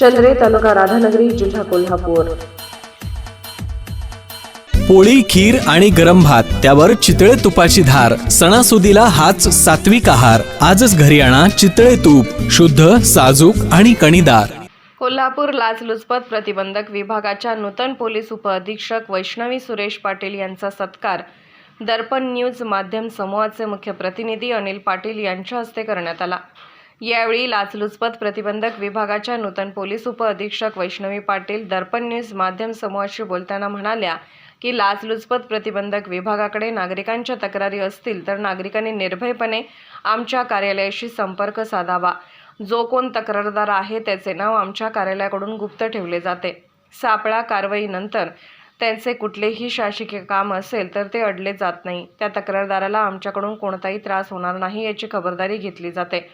चंद्रे तालुका राधानगरी जिल्हा कोल्हापूर. पोळी खीर आणि गरम भात त्यावर चितळे तुपाची धार सणासुदीला हाच सात्विक आहार. आजच घरी आणा चितळे तूप शुद्ध साजूक आणि कणीदार. कोल्हापूर लाचलुचपत प्रतिबंधक विभागाच्या नूतन पोलीस उपअधीक्षक वैष्णवी सुरेश पाटील यांचा सत्कार. दर्पण न्यूज माध्यम समूहाचे मुख्य प्रतिनिधी अनिल पाटील यांच्या हस्ते करण्यात आला. यावेळी लाचलुचपत प्रतिबंधक विभागाच्या नूतन पोलीस उपअधीक्षक वैष्णवी पाटील दर्पण न्यूज माध्यम समूहाशी बोलताना म्हणाल्या की लाचलुचपत प्रतिबंधक विभागाकडे नागरिकांच्या तक्रारी असतील तर नागरिकांनी निर्भयपणे आमच्या कार्यालयाशी संपर्क साधावा. जो कोण तक्रारदार आहे त्याचे नाव आमच्या कार्यालयाकडून गुप्त ठेवले जाते. सापळा कारवाईनंतर त्यांचे कुठलेही शासकीय काम असेल तर ते अडले जात नाही. त्या तक्रारदाराला आमच्याकडून कोणताही त्रास होणार नाही याची खबरदारी घेतली जाते.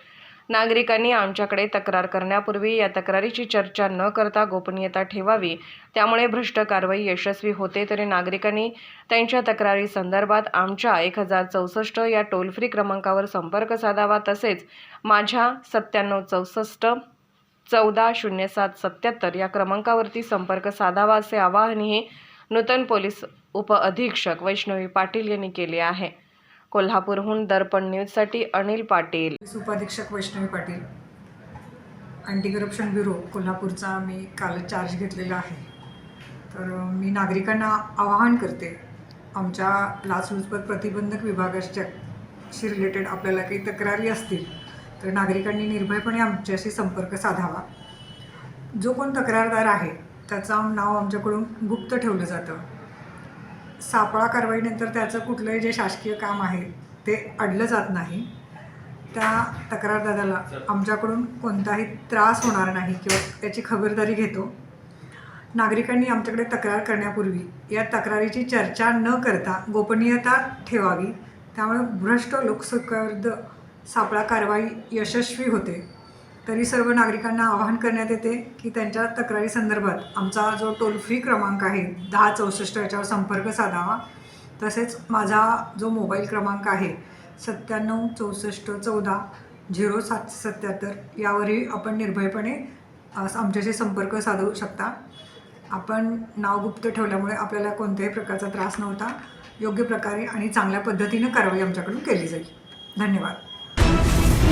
नागरिकांनी आमच्याकडे तक्रार करण्यापूर्वी या तक्रारीची चर्चा न करता गोपनीयता ठेवावी. त्यामुळे भ्रष्ट कारवाई यशस्वी होते तरी नागरिकांनी त्यांच्या तक्रारी संदर्भात आमच्या एक हजार चौसष्ट या टोल फ्री क्रमांकावर संपर्क साधावा. तसेच माझ्या सत्त्याण्णव चौसष्ट चौदा शून्य सात सत्याहत्तर या क्रमांकावरती संपर्क साधावा असे आवाहनही नूतन पोलीस उपअधीक्षक वैष्णवी पाटील यांनी केले आहे. कोल्हापूरहून दर्पण न्यूजसाठी अनिल पाटील. उपाधीक्षक Vaishnavi Patil. Anti corruption bureau कोल्हापूरचा मी काल चार्ज घेतलेला आहे. तर मी नागरिकांना आवाहन करते आमच्या लाचलुचपत प्रतिबंधक विभागाच्या शी रिलेटेड आपल्याला काही तक्रारी असतील तर नागरिकांनी निर्भयपणे आमच्याशी संपर्क साधावा. जो कोण तक्रारदार आहे त्याचं नाव आमच्याकडून गुप्त ठेवलं जातं. सापळा कारवाईनंतर त्याचं कुठलंही जे शासकीय काम आहे ते अडलं जात नाही. त्या तक्रारदाराला आमच्याकडून कोणताही त्रास होणार नाही किंवा त्याची खबरदारी घेतो. नागरिकांनी आमच्याकडे तक्रार करण्यापूर्वी या तक्रारीची चर्चा न करता गोपनीयता ठेवावी. त्यामुळे भ्रष्ट लोकसंख्याविरुद्ध सापळा कारवाई यशस्वी होते. तरी सर्व नागरिकांना आवाहन करण्यात येते की त्यांच्या तक्रारी संदर्भात आमचा जो टोल फ्री क्रमांक आहे दहा चौसष्ट याच्यावर संपर्क साधावा. तसेच माझा जो मोबाईल क्रमांक आहे सत्त्याण्णव चौसष्ट चौदा झिरो सात सत्याहत्तर यावरही आपण निर्भयपणे आमच्याशी संपर्क साधू शकता. आपण नाव गुप्त ठेवल्यामुळे आपल्याला कोणत्याही प्रकारचा त्रास नव्हता. योग्य प्रकारे आणि चांगल्या पद्धतीनं कारवाई आमच्याकडून केली जाईल. धन्यवाद.